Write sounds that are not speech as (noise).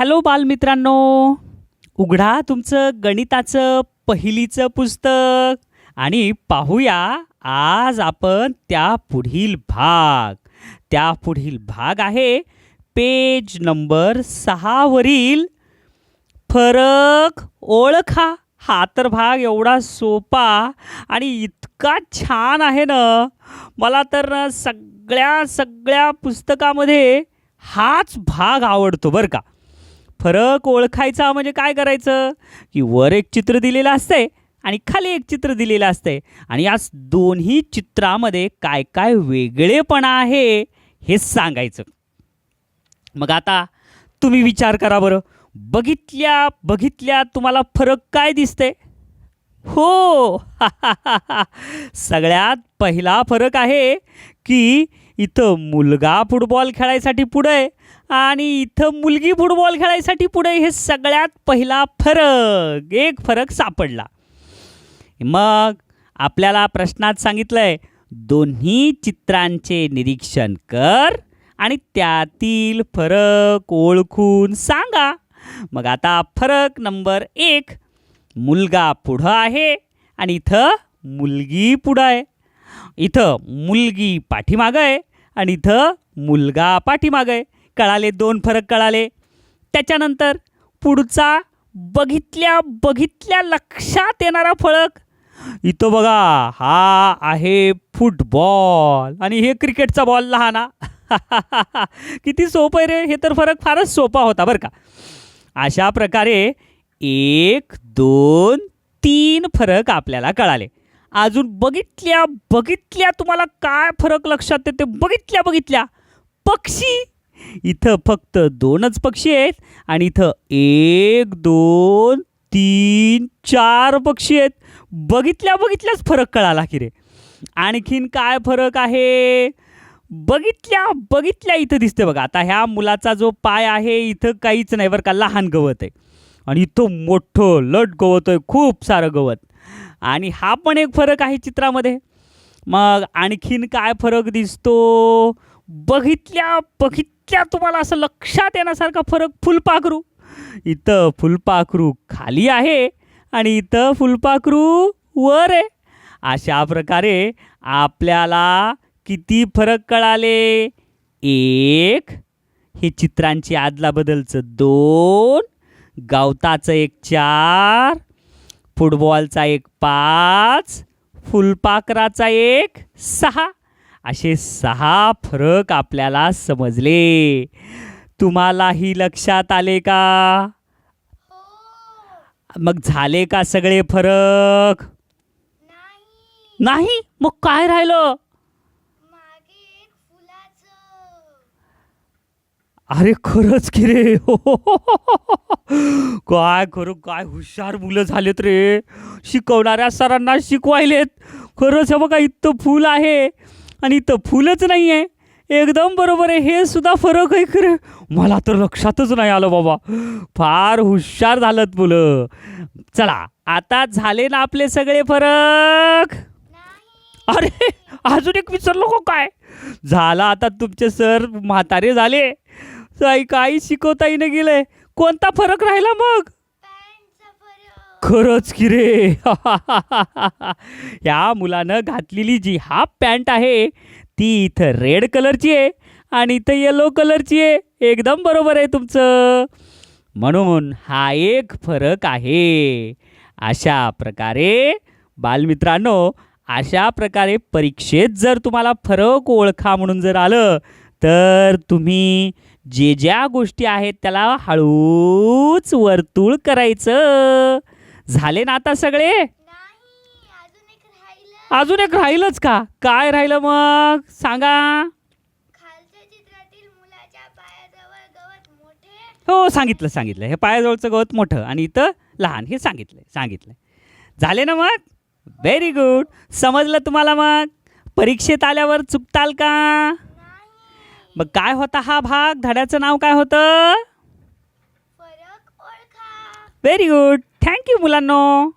Hello बालमित्रांनो. उघडा तुमचं गणिताचं पहिलीचं पुस्तक आणि पाहूया आज आपण त्या पुढील भाग. त्या पुढील भाग आहे पेज नंबर सहावरील फरक ओळखा. हा तर भाग एवढा सोपा आणि इतका छान आहे ना. मला तर सगळ्या सगळ्या पुस्तकामध्ये हाच भाग आवडतो बरं का. फरक ओळखायचा म्हणजे काय करायचं? की वर एक चित्र दिलेलं असतंय आणि खाली एक चित्र दिलेलं असतंय. आणि या दोन्ही चित्रामध्ये काय काय वेगळेपणा आहे हे सांगायचं. मग आता तुम्ही विचार करा बरं. बघितल्या बघितल्या तुम्हाला फरक काय दिसते हो. (laughs) सगळ्यात पहिला फरक आहे की इथं मुलगा फुटबॉल खेळायसाठी पुढे आहे आणि इथं मुलगी फुटबॉल खेळायसाठी पुढे हे सगळ्यात पहिला फरक एक फरक सापडला. मग आपल्याला प्रश्नात सांगितलंय दोन्ही चित्रांचे निरीक्षण कर आणि त्यातील फरक ओळखून सांगा. मग आता फरक नंबर एक मुलगा पुढं आहे आणि इथं मुलगी पुढं आहे. इथं मुलगी पाठीमागं आहे. आणि इथं मुलगा पाठीमागं आहे. कळाले दोन फरक कळाले. त्याच्यानंतर पुढचा बघितल्या बघितल्या लक्षात येणारा फरक. इथं बघा हा आहे फुटबॉल. आणि हे क्रिकेटचा बॉल लहाना. (laughs) किती सोपं आहे रे. हे तर फरक फारच सोपा होता बरं का. अशा प्रकारे एक दोन तीन फरक आपल्याला कळाले. अजून बघितल्या बघितल्या तुम्हाला काय फरक लक्षात येते? बघितल्या बघितल्या. पक्षी. इथं फक्त दोनच पक्षी आहेत आणि इथं एक दोन तीन चार पक्षी आहेत. बघितल्या बघितल्याच फरक कळाला की रे. आणखीन काय फरक आहे? बघितल्या बघितल्या इथं दिसते बघा. आता ह्या मुलाचा जो पाय आहे इथं काहीच नाही बरं का लहान गवत आहे. आणि इथं मोठं लट गवत आहे खूप सारं गवत. आणि हा पण एक फरक आहे चित्रामध्ये. मग आणखीन काय फरक दिसतो? बघितल्या बघितल्या तुम्हाला असं लक्षात येण्यासारखा फरक फुलपाखरू. इथं फुलपाखरू खाली आहे आणि इथं फुलपाखरू वर आहे. अशा प्रकारे आपल्याला किती फरक कळाले? एक हे चित्रांची आदलाबदलचं दोन गवताचं एक चार फुटबॉलचा एक पाच फुलपाखराचा एक सहा. असे सहा फरक आपल्याला समजले. तुम्हालाही लक्षात आले का? मग झाले का सगळे फरक? नाही. नाही? मग काय राहिलं? अरे खरंच की रे? (laughs) काय खरं काय हुशार मुलं झालेत रे. शिकवणाऱ्या सरांना शिकवायलेत. खरंच हे बघा इथं फूल आहे आणि इथं फुलच नाही आहे एकदम बरोबर आहे. हे सुद्धा फरक आहे खरं. मला तर लक्षातच नाही आलं बाबा. फार हुशार झालं मुलं. चला आता झाले ना आपले सगळे फरक? अरे अजून एक विसरलो का काय? झाला आता तुमचे सर म्हातारे झाले. काही काही शिकवताही नाही गेलंय. कोणता फरक राहिला मग? खरंच की रे. (laughs) या मुलानं घातलेली जी हाफ पॅन्ट आहे ती इथं रेड कलरची आहे आणि इथं येलो कलरची आहे. एकदम बरोबर आहे तुमचं. म्हणून हा एक फरक आहे. अशा प्रकारे बालमित्रांनो अशा प्रकारे परीक्षेत जर तुम्हाला फरक ओळखा म्हणून जर आलं तर तुम्ही जे ज्या गोष्टी आहेत त्याला हळूच वर्तुळ करायचं. झाले ना आता सगळे? नाही अजून एक राहिलंच का? काय राहिलं मग? सांगा. हो सांगितलं सांगितलं. हे पायाजवळचं गवत मोठं आणि इथं लहान. हे सांगितलं सांगितलं झाले ना मग? व्हेरी गुड समजलं तुम्हाला मग? परीक्षेत आल्यावर चुकताल का? मग काय होता हा भाग? धड्याचं नाव काय होतं? व्हेरी गुड थँक्यू मुलांनो.